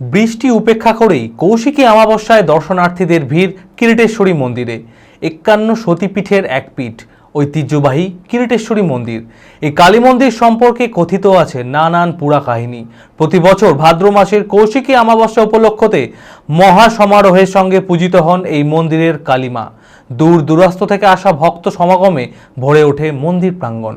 বৃষ্টি উপেক্ষা করেই কৌশিকী অমাবস্যায় দর্শনার্থীদের ভিড় কিরিটেশ্বরী মন্দিরে। একান্ন সতীপীঠের এক পীঠ, ঐতিহ্যবাহী কিরিটেশ্বরী মন্দির। এই কালী মন্দির সম্পর্কে কথিত আছে নানান পুরা কাহিনী। প্রতি বছর ভাদ্র মাসের কৌশিকী অমাবস্যা উপলক্ষতে মহা সমারোহের সঙ্গে পূজিত হন এই মন্দিরের কালীমা। দূর দূরাস্ত থেকে আসা ভক্ত সমাগমে ভরে ওঠে মন্দির প্রাঙ্গণ।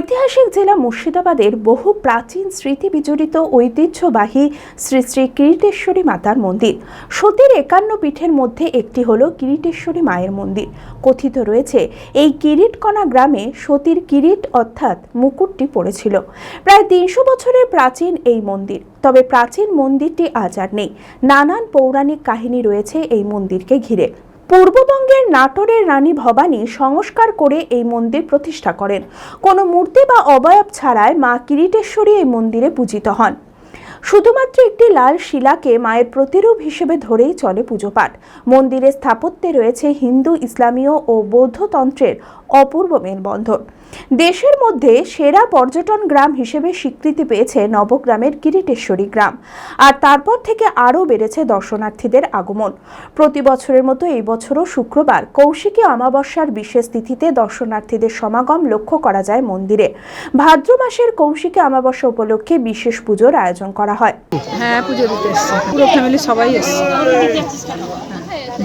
ঐতিহাসিক জেলা মুর্শিদাবাদের বহু প্রাচীন স্মৃতি বিজড়িত ঐতিহ্যবাহী শ্রী শ্রী কিরিটেশ্বরী মাতার মন্দির। সতীর একান্ন পীঠের মধ্যে একটি হল কিরিটেশ্বরী মায়ের মন্দির। কথিত রয়েছে, এই কিরিটকণা গ্রামে সতীর কিরিট অর্থাৎ মুকুটটি পড়েছিল। প্রায় তিনশো বছরের প্রাচীন এই মন্দির। তবে প্রাচীন মন্দিরটি আজ আর নেই। নানান পৌরাণিক কাহিনী রয়েছে এই মন্দিরকে ঘিরে। পূর্ববঙ্গের নাটোরের রানী ভবানী সংস্কার করে এই মন্দির প্রতিষ্ঠা করেন। কোনো মূর্তি বা অবয়ব ছাড়াই মা কিরিটেশ্বরী এই মন্দিরে পূজিত হন। শুধুমাত্র একটি লাল শিলাকে মায়ের প্রতিরূপ হিসেবে ধরেই চলে পুজোপাঠ। মন্দিরের স্থাপত্যে রয়েছে হিন্দু, ইসলামীয় ও বৌদ্ধতন্ত্রের অপূর্ব মেলবন্ধন। দেশের মধ্যে সেরা পর্যটন গ্রাম হিসেবে স্বীকৃতি পেয়েছে নবগ্রামের কিরিটেশ্বরী গ্রাম। আর তারপর থেকে আরও বেড়েছে দর্শনার্থীদের আগমন। প্রতি বছরের মতো এই বছরও শুক্রবার কৌশিকী অমাবস্যার বিশেষ তিথিতে দর্শনার্থীদের সমাগম লক্ষ্য করা যায় মন্দিরে। ভাদ্র মাসের কৌশিকী অমাবস্যা উপলক্ষে বিশেষ পুজোর আয়োজন করা হয়। হ্যাঁ পুজো দিতে পুরো ফ্যামিলি সবাই এসছে।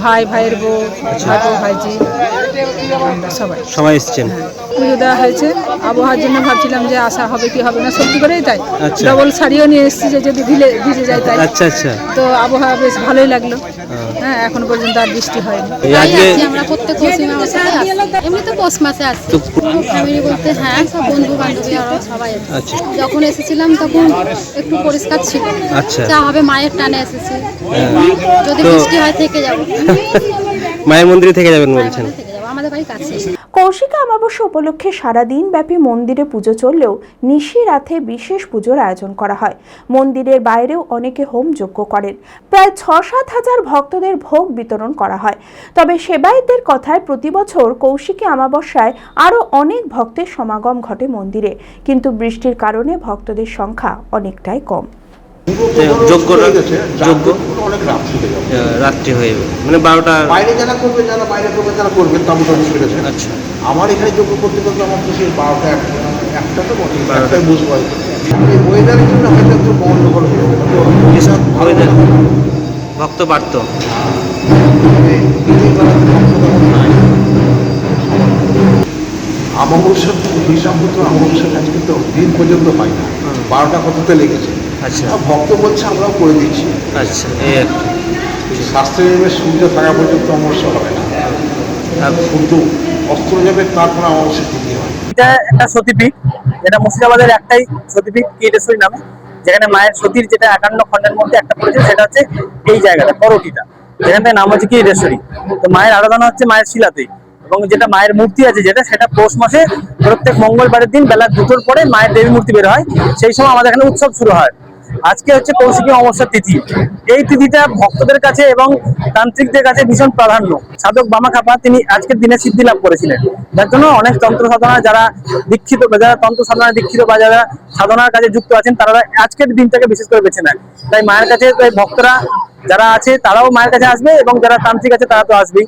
ভাই ভাইয়ের বউ ভাইপো ভাইজি আমরা সবাই। সবাই এসছেন? পুজো দেওয়া হয়েছে। আবহাওয়ার জন্য ভাবছিলাম যে আসা হবে কি হবে না সত্যি করেই তাই। আচ্ছা। ডবল শাড়িও নিয়ে এসেছি যে যদি ভিলে ভিজে যায় তাই। আচ্ছা আচ্ছা। তো আবহাওয়া বেশ ভালোই লাগল। হ্যাঁ এখনও পর্যন্ত আর বৃষ্টি হয়নি। আমরা প্রত্যেক এমনি তো পৌষ মাসে আসছি তো পুরো ফ্যামিলি বলতে হ্যাঁ সব বন্ধু বান্ধবী আরও সবাই। আচ্ছা। যখন এসেছিলাম তখন একটু পরিষ্কার ছিল। আচ্ছা। যা হবে মায়ের টানে এসেছি। যদি বৃষ্টি হয় থেকে যাব। মায়ের মন্দিরে থেকে যাবেন বলছেন। আমাদের বাড়ি কাছে। কৌশিকা অমাবস্যা উপলক্ষে সারাদিন ব্যাপী মন্দিরে পুজো চললেও নিশি রাতে বিশেষ পুজোর আয়োজন করা হয়। মন্দিরের বাইরেও অনেকে হোম যজ্ঞ করেন। প্রায় ছ সাত হাজার ভক্তদের ভোগ বিতরণ করা হয়। তবে সেবায়তদের কথায় প্রতি বছর কৌশিকী অমাবস্যায় আরও অনেক ভক্তের সমাগম ঘটে মন্দিরে। কিন্তু বৃষ্টির কারণে ভক্তদের সংখ্যা অনেকটাই কম। অনেক রাত্রি হয়ে যাবে। মানে বারোটা বাইরে যারা করবে যারা বাইরে করবে তারা করবে তার মোটামুটি ছুটে যাবে আচ্ছা। আমার এখানে যোগ্য করতে করতে আমার তো সেই বারোটা একটা একটা তো বটে বারোটা। একটাই বুঝব এই ওয়েদারের জন্য হয়তো একটু গন্ডগোল হয়ে তো weather। হবে ভক্ত বাড়ত। অমাবস্যা হিসাব মতো অমাবস্যা কাজ কিন্তু দিন পর্যন্ত হয় না। বারোটা কততে লেগেছে। আচ্ছা। ভক্ত বলছে আমরাও করে দিচ্ছি। আচ্ছা এই আর শাস্ত্রের সূর্য থাকা পর্যন্ত অমাবস্যা হবে না। সূর্য অস্ত যাবে তারপর অমাবস্যা তিথি হয় এটা একটা সতীপীঠ এটা মুর্শিদাবাদের একটাই সতীপীঠ কিটেশ্বরী নামে। যেখানে মায়ের সতীর যেটা একান্ন খণ্ডের মধ্যে একটা পড়েছে, সেটা হচ্ছে এই জায়গাটা করটিটা যেখান নাম হচ্ছে কিটেশ্বরী। তো মায়ের আরাধনা হচ্ছে মায়ের শিলাতেই এবং যেটা মায়ের মূর্তি আছে যেটা, সেটা পৌষ মাসে প্রত্যেক মঙ্গলবারের দিন বেলা দুটোর পরে মায়ের দেবী মূর্তি বের হয়। সেই সময় আমাদের এখানে উৎসব শুরু হয়। আজকে হচ্ছে কৌশিকী অমাবস্যার তিথি। এই তিথিটা ভক্তদের কাছে এবং তান্ত্রিকদের কাছে ভীষণ প্রাধান্য। সাধক বামা খাপা তিনি আজকের দিনে সিদ্ধি লাভ করেছিলেন। যার জন্য অনেক তন্ত্র সাধনা যারা দীক্ষিত, যারা তন্ত্র সাধনা দীক্ষিত বা যারা সাধনার কাজে যুক্ত আছেন, তারা আজকের দিনটাকে বিশেষ করে বেছে নেয় তাই মায়ের কাছে, তাই ভক্তরা যারা আছে, তারাও মায়ের কাছে আসবে এবং যারা তান্ত্রিক আছে, তারা তো আসবেই।